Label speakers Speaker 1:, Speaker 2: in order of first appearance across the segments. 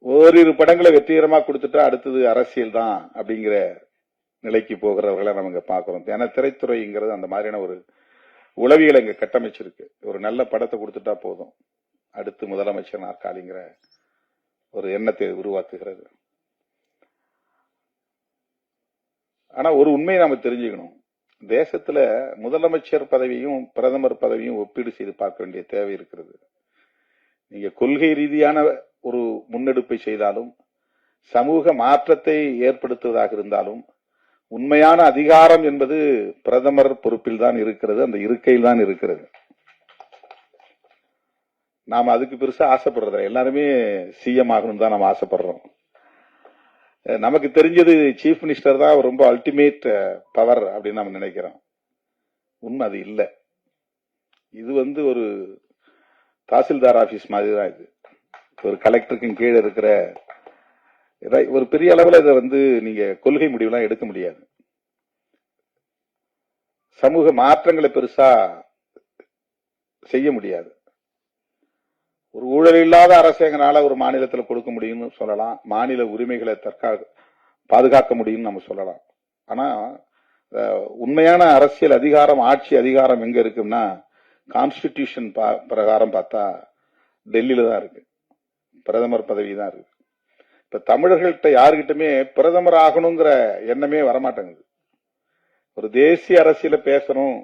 Speaker 1: ஓரிரு படங்களை வெற்றிகரமா கொடுத்துட்டா அடுத்தது அரசியல் தான் அப்படிங்கிற நிலைக்கு போகிறவர்களை நம்ம இங்க பாக்குறோம் ஏன்னா திரைத்துறைங்கிறது அந்த மாதிரியான ஒரு உளவியலை இங்க கட்டமைச்சிருக்கு. ஒரு நல்ல படத்தை கொடுத்துட்டா போதும். அடுத்து முதலமைச்சர் நாற்காலிங்கிற ஒரு எண்ணத்தை உருவாக்குகிறது. ஆனா ஒரு உண்மையை நாம தெரிஞ்சுக்கணும். தேசத்துல முதலமைச்சர் பதவியும் பிரதமர் பதவியும் ஒப்பீடு செய்து பார்க்க வேண்டிய தேவை இருக்கிறது. நீங்க கொள்கை ரீதியான ஒரு முன்னெடுப்பை செய்தாலும் சமூக மாற்றத்தை ஏற்படுத்துவதாக இருந்தாலும் உண்மையான அதிகாரம் என்பது பிரதமர் பொறுப்பில் தான் இருக்கிறது அந்த இருக்கையில் தான் இருக்கிறது. நாம் அதுக்கு பெருசா ஆசைப்படுறது எல்லாருமே சிஎம் ஆகணும் தான் நம்ம ஆசைப்படுறோம். நமக்கு தெரிஞ்சது சீஃப் மினிஸ்டர் தான் ரொம்ப அல்டிமேட் பவர் அப்படின்னு நம்ம நினைக்கிறோம். உண்மை அது இல்லை. இது வந்து ஒரு தாசில்தார் ஆபீஸ் மாதிரி தான் இது. ஒரு கலெக்டருக்கும் கீழே இருக்கிற ஒரு பெரிய அளவுல இதை வந்து நீங்க கொள்கை முடிவுலாம் எடுக்க முடியாது. சமூக மாற்றங்களை பெருசா செய்ய முடியாது. ஒரு ஊழல் இல்லாத அரசாங்கனால ஒரு மாநிலத்தில் கொடுக்க முடியும்னு சொல்லலாம். மாநில உரிமைகளை தற்கா பாதுகாக்க முடியும்னு நம்ம சொல்லலாம். ஆனா உண்மையான அரசியல் அதிகாரம் ஆட்சி அதிகாரம் எங்க இருக்குன்னா கான்ஸ்டிடியூஷன் பிரகாரம் பார்த்தா டெல்லியில தான் இருக்கு. பிரதமர் பதவி தான் இருக்கு. இப்ப தமிழர்கள்ட்ட யாருகிட்டமே பிரதமர் ஆகணுங்கிற எண்ணமே வரமாட்டேங்குது. ஒரு தேசிய அரசியல பேசணும்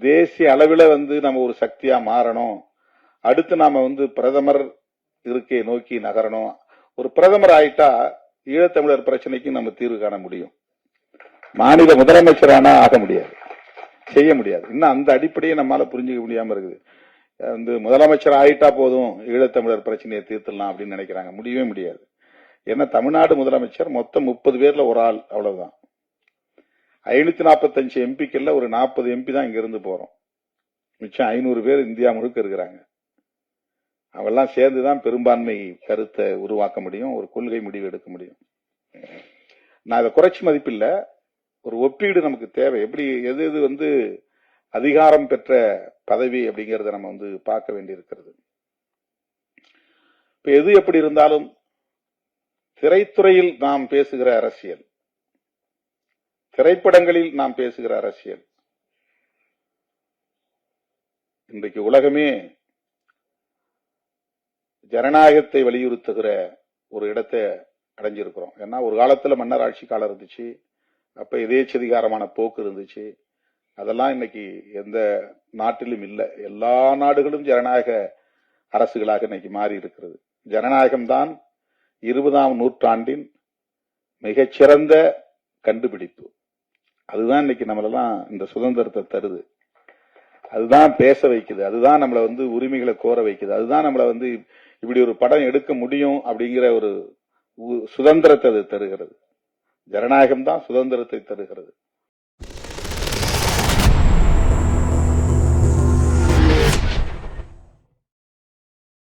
Speaker 1: தேசிய அளவில் வந்து நம்ம ஒரு சக்தியா மாறணும் அடுத்து நாம வந்து பிரதமர் இருக்கையை நோக்கி நகரணும் ஒரு பிரதமர் ஆயிட்டா ஈழத்தமிழர் பிரச்சனைக்கு நம்ம தீர்வு காண முடியும். மாநில முதலமைச்சரானா ஆக முடியாது. செய்ய முடியாது. இன்னும் அந்த அடிப்படையை நம்மளால புரிஞ்சுக்க முடியாம இருக்குது. வந்து முதலமைச்சர் ஆயிட்டா போதும் ஈழத்தமிழர் பிரச்சனையை தீர்த்துடலாம் அப்படின்னு நினைக்கிறாங்க. முடியவே முடியாது. ஏன்னா தமிழ்நாடு முதலமைச்சர் மொத்தம் முப்பது பேர்ல ஒரு ஆள் அவ்வளவுதான். ஐநூத்தி நாற்பத்தஞ்சு எம்பிக்கள்ல ஒரு நாற்பது எம்பி தான் இங்க இருந்து போறோம். மிச்சம் ஐநூறு பேர் இந்தியா முழுக்க இருக்கிறாங்க. அவெல்லாம் சேர்ந்துதான் பெரும்பான்மை கருத்தை உருவாக்க முடியும் ஒரு கொள்கை முடிவு எடுக்க முடியும். நான் இதை குறைச்சி மதிப்பில்லை. ஒரு ஒப்பீடு நமக்கு தேவை. எப்படி எது எது வந்து அதிகாரம் பெற்ற பதவி அப்படிங்கறத நம்ம வந்து பார்க்க வேண்டியிருக்கிறது. இப்ப எது எப்படி இருந்தாலும் திரைத்துறையில் நாம் பேசுகிற அரசியல். திரைப்படங்களில் நாம் பேசுகிற அரசியல். இன்றைக்கு உலகமே ஜனநாயகத்தை வலியுறுத்துகிற ஒரு இடத்தை அடைஞ்சிருக்கிறோம். ஏன்னா ஒரு காலத்துல மன்னர் ஆட்சி காலம் இருந்துச்சு. அப்ப எதேச்சதிகாரமான போக்கு இருந்துச்சு. அதெல்லாம் இன்னைக்கு எந்த நாட்டிலும் இல்லை. எல்லா நாடுகளும் ஜனநாயக அரசுகளாக இன்னைக்கு மாறி இருக்கிறது. ஜனநாயகம்தான் இருபதாம் நூற்றாண்டின் மிகச்சிறந்த கண்டுபிடிப்பு. அதுதான் இன்னைக்கு நம்மளெல்லாம் இந்த சுதந்திரத்தை தருது. அதுதான் பேச வைக்குது. அதுதான் நம்மளை வந்து உரிமைகளை கோர வைக்குது. அதுதான் நம்மளை வந்து இப்படி ஒரு படம் எடுக்க முடியும் அப்படிங்கிற ஒரு உ- சுதந்திரத்தை அது தருகிறது. ஜனநாயகம் தான் சுதந்திரத்தை தருகிறது.